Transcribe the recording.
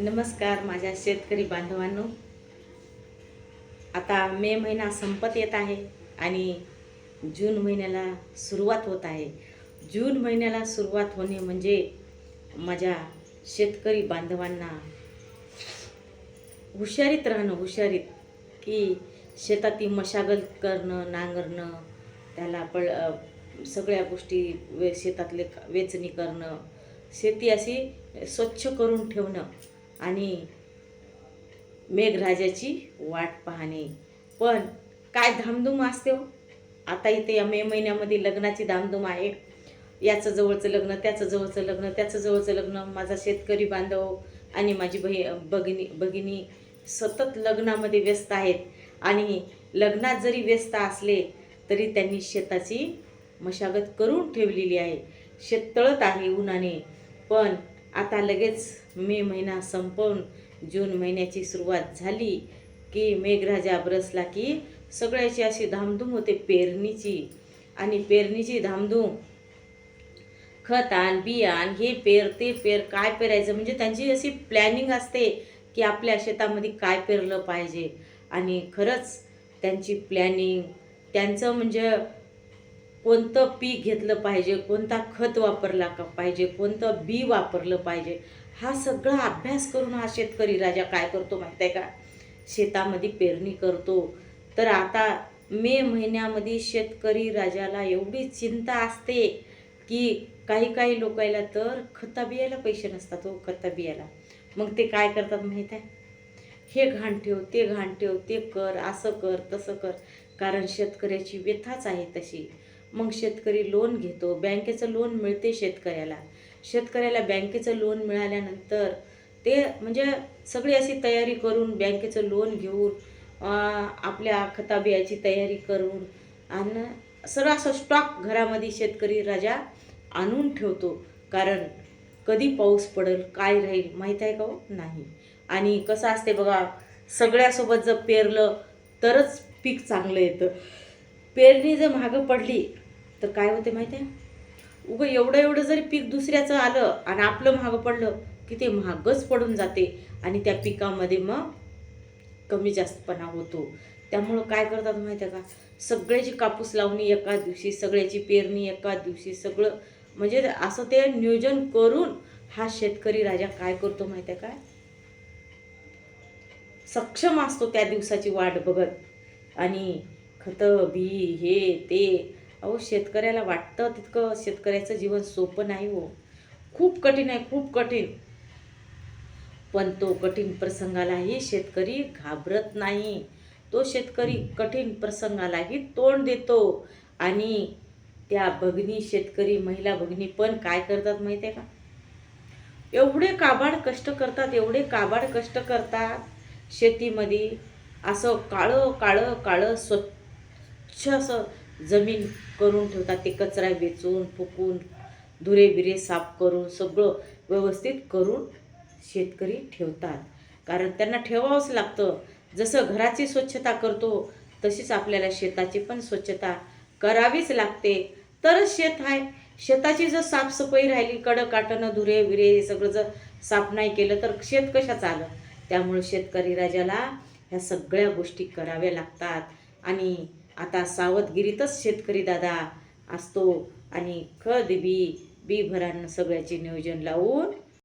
नमस्कार माझ्या शेतकरी बांधवांनो. आता मे महिना संपत येत आहे आणि जून महिन्याला सुरुवात होत आहे. जून महिन्याला सुरुवात होणे म्हणजे माझ्या शेतकरी बांधवांना हुशारीत राहणं हुशारीत की शेतातील मशागत करणं नांगरणं त्याला पळ सगळ्या गोष्टी वे शेतातले वेचणी करणं शेती अशी स्वच्छ करून ठेवणं. आणि मेघराजाची वाट पाहणे. पण काय धामधूम असते हो? आता इथे या मे महिन्यामध्ये लग्नाची धामधूम आहे. याचं जवळचं लग्न त्याचं जवळचं लग्न त्याचं जवळचं लग्न माझा शेतकरी बांधव आणि माझी बहि भगिनी भगिनी सतत लग्नामध्ये व्यस्त आहेत. आणि लग्नात जरी व्यस्त असले तरी त्यांनी शेताची मशागत करून ठेवलेली आहे. शेत तळत आहे उन्हाने. पण आता लगेच मे महिना संपवून जून महिन्याची सुरुवात झाली की मेघराजा बरसला की सगळ्याची अशी धामधूम होते पेरणीची. आणि पेरणीची धामधूम खत आण बियाण हे पेर ते पेर काय पेरायचं? म्हणजे त्यांची अशी प्लॅनिंग असते की आपल्या शेतामध्ये काय पेरलं पाहिजे. आणि खरंच त्यांची प्लॅनिंग त्यांचं म्हणजे कोणतं पीक घेतलं पाहिजे कोणता खत वापरला का पाहिजे कोणतं बी वापरलं पाहिजे हा सगळा अभ्यास करून हा शेतकरी राजा काय करतो माहीत आहे का? शेतामध्ये पेरणी करतो. तर आता मे महिन्यामध्ये शेतकरी राजाला एवढी चिंता असते की काही काही लोकायला तर खता बियायला पैसे नसतात हो खता बियायला. मग ते काय करतात माहीत आहे हे घाण ठेव ते घाण ठेव ते कर असं कर तसं कर. कारण शेतकऱ्याची व्यथाच आहे तशी. मग शेतकरी लोन घेतो. बँकेचं लोन मिळते शेतकऱ्याला. शेतकऱ्याला बँकेचं लोन मिळाल्यानंतर ते म्हणजे सगळी अशी तयारी करून बँकेचं लोन घेऊन आपल्या खताबियाची तयारी करून आणि सरळ असं स्टॉक घरामध्ये शेतकरी राजा आणून ठेवतो. कारण कधी पाऊस पडेल काय राहील माहीत आहे का हो? नाही. आणि कसं असते बघा सगळ्यासोबत जर पेरलं तरच पीक चांगलं येतं. पेरणी जर मागं पडली तर काय होते माहिती आहे? उगं एवढं एवढं जरी पीक दुसऱ्याचं आलं आणि आपलं महागं पडलं की ते महागच पडून जाते आणि त्या पिकामध्ये मग कमी जास्तपणा होतो. त्यामुळं काय करतात माहिती आहे का? सगळ्याची कापूस लावणी एका दिवशी सगळ्याची पेरणी एका दिवशी सगळं म्हणजे असं ते नियोजन करून हा शेतकरी राजा काय करतो माहिती आहे काय सक्षम असतो त्या दिवसाची वाट बघत. आणि खतं बी हे ते अहो शेतकऱ्याला वाटतं तितकं शेतकऱ्याचं जीवन सोपं नाही हो. खूप कठीण आहे खूप कठीण. पण तो कठीण प्रसंगालाही शेतकरी घाबरत नाही. तो शेतकरी कठीण प्रसंगालाही तोंड देतो. आणि त्या भगिनी शेतकरी महिला भगिनी पण काय करतात माहिती आहे का? एवढे काबाड कष्ट करतात एवढे काबाड कष्ट करतात शेतीमध्ये. असं काळं काळं काळं स्वच्छ असं जमीन करून ठेवतात ते कचरा वेचून फुकून धुरे बिरे साफ करून सगळं व्यवस्थित करून शेतकरी ठेवतात. कारण त्यांना ठेवावंच लागतं. जसं घराची स्वच्छता करतो तशीच आपल्याला शेताची पण स्वच्छता करावीच लागते. तरच शेत आहे शेताची जर साफसफाई राहिली कडं काटणं धुरे विरे हे सगळं जर साफ नाही केलं तर शेत कशाचं आलं त्यामुळे शेतकरी राजाला ह्या सगळ्या गोष्टी कराव्या लागतात. आणि आता सावधगिरीतच शेतकरी दादा असतो आणि खत बी बी भरानं सगळ्याचे नियोजन लावून